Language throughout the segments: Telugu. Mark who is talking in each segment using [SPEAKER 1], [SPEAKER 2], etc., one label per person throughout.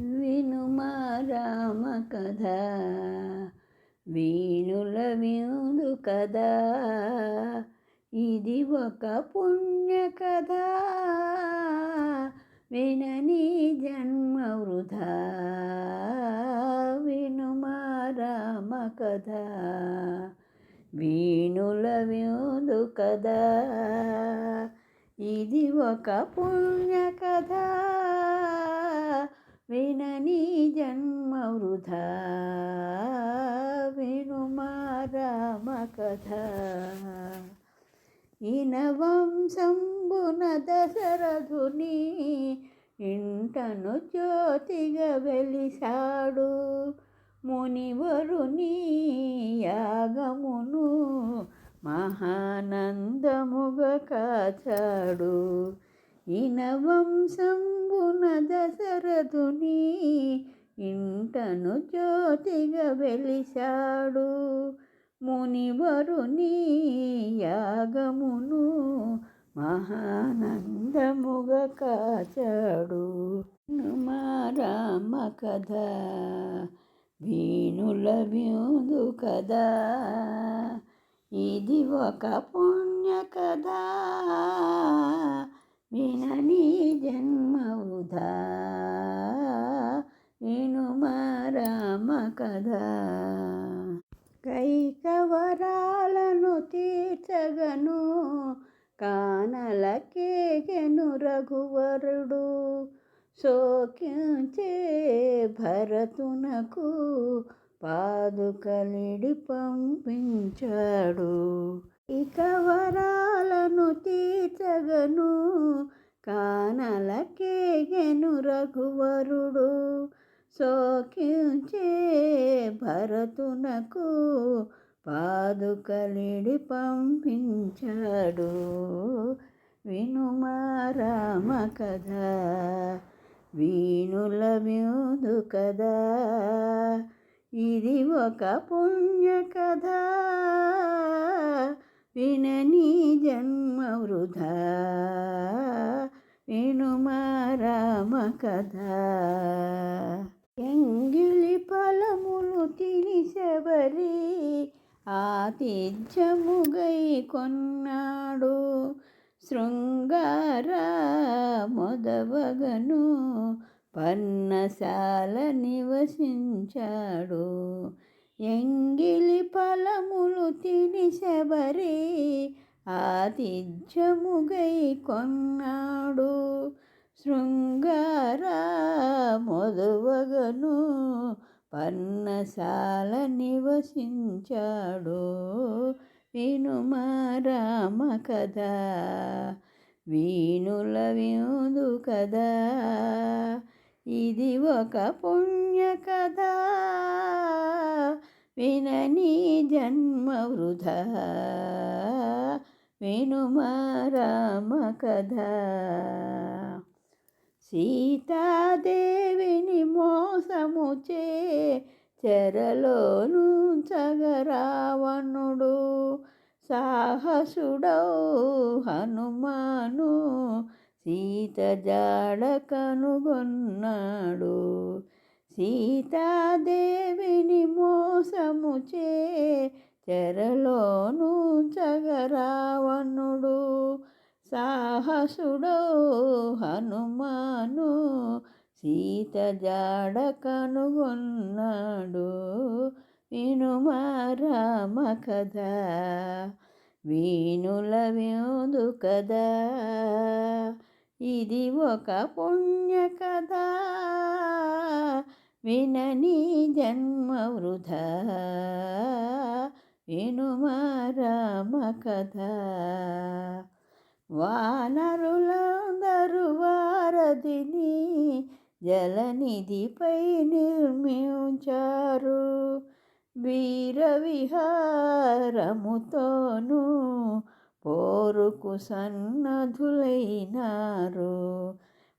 [SPEAKER 1] వినుమా రామ కథ వీణుల విందు కదా ఇది ఒక పుణ్య కథ వినని జన్మ వృధా. వినుమా రామ కథ వీణుల విందు కదా ఇది ఒక పుణ్య కథ. వినని జన్మ వృధా వినుమా రామ కథ. ఇనవంశంబున దశరథుని ఇంటను జ్యోతిగా వెలిశాడు. మునివరుని యాగమును మహానందముగా కాచాడు. ఇనవంశం దశరథుని ఇంటను జ్యోతిగా వెలిశాడు. మునివరుని యాగమును మహానందముగా కాచాడు. రామ కథ వీణుల వ్యూదు కదా ఇది ఒక పుణ్య కదా వినని జన్మ వృధా వినుమా రామ కైకవరాలను తీర్చగను కానలకేగెను రఘువరుడు? శోకించే భరతునకు పాదుకలిడి పంపించాడు. ఇక వరాలను తీర్చగను కానలకేగెను రఘువరుడు. సోకించే భరతునకు పాదుకలిడి పంపించాడు. వినుమా రామ కథ వీణుల వ్యూదు కదా ఇది ఒక పుణ్య కథ. వినని జన్మ వృధా వినుమారామ కథ. ఎంగిలి ఫలములు తినిసెవరి ఆతిథ్యముగై కొన్నాడు. శృంగార మొదవగను పన్నశాల నివసించాడు. ఎంగిలి ఫలములు తిని శబరి ఆతిథ్యముగై కొన్నాడు శృంగార మొదవగను పన్నశాల నివసించాడు. వినుమా రామ కథ వీణుల విందు కదా ఇది ఒక పుణ్య కథ. వినని జన్మ వృధా. వినుమా రామ కథ. సీతాదేవిని మోసముచే చెరలోను చగరావణుడు సాహసుడౌ హనుమాను సీత జాడ కనుగొన్నాడు. సీతాదేవిని మోసముచే చెరలోను జగరావణుడు సాహసుడో హనుమాను సీత జాడ కనుగొన్నాడు. వినుమా రామ కథ వీణుల వ్యూదు కదా ఇది ఒక పుణ్య కదా వినని జన్మ వృధా వినుమా రామ కథ. వానరులందరు వారధిని జలనిధిపై నిర్మించారు. వీరవిహారముతోనూ పోరుకు సన్నధులైనారు.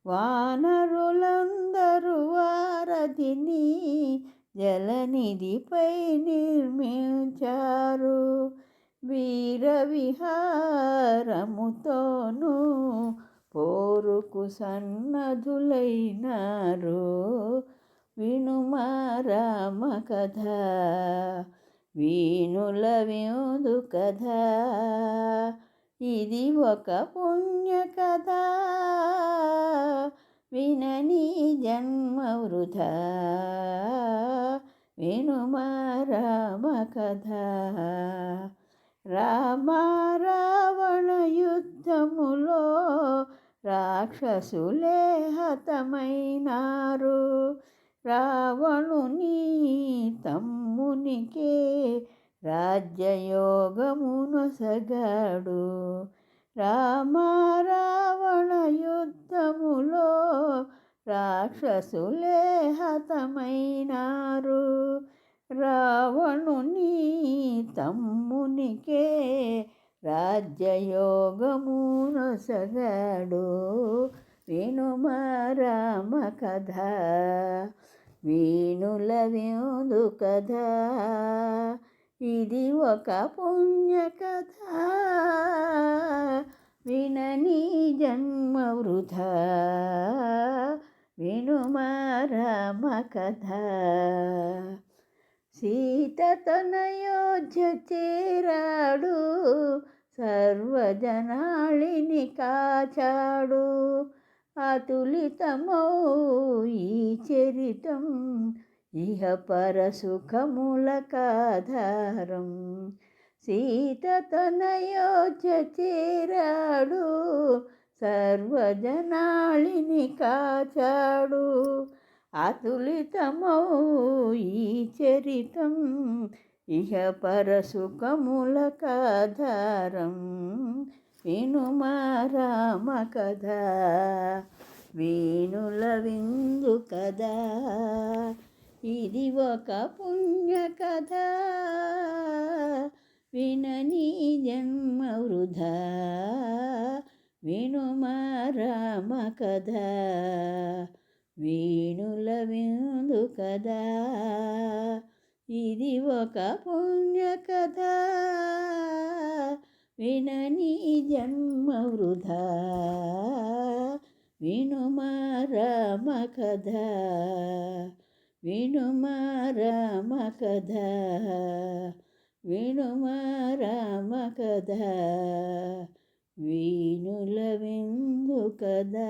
[SPEAKER 1] వానరులందరూ వారధిని జలనిధిపై నిర్మించారు. వీరవిహారముతోనూ పోరుకు సన్నధులైనారు. వినుమా రామ కథ వీణుల విందు కథ ఇది ఒక పుణ్య కథ వినని జన్మ వృధా. వినుమా రామ కథ. రామ రావణ యుద్ధములో రాక్షసులే హతమైనారు. రావణుని తమ్మునికే రాజ్యయోగమునొసగాడు. రామారావణ యుద్ధములో రాక్షసులే హతమైనారు. రావణుని తమ్మునికే రాజ్యయోగమునొసగాడు. వినుమ రామ కథ వీణుల విందు కథ. ఇది ఒక పుణ్య కథ వినని జన్మ వృధా. వినుమ కథ సీత తనయోధ్య చేరాడు. సర్వజనాళిని కాచాడు. అతులితమౌ ఈ చరితం ఇహ పరసుఖముల కాధారం. సీత తనయోధ్య చేరాడు సర్వజనాళిని కాచాడు. అతులితమౌ ఈ చరితం ఇహ పరసుఖములకాధారం వినుమా రామ కథ వేణుల విందు కదా ఇది ఒక పుణ్య కథ వినని జన్మ వృధా. వినుమా రామ కథ. వేణుల విందు కదా ఇది ఒక పుణ్య కథ వినని జన్మ వృధా. వినుమా రామ కథ. వినుమా రామ కథ. వినుమా రామ కథ. వీణుల విందు కదా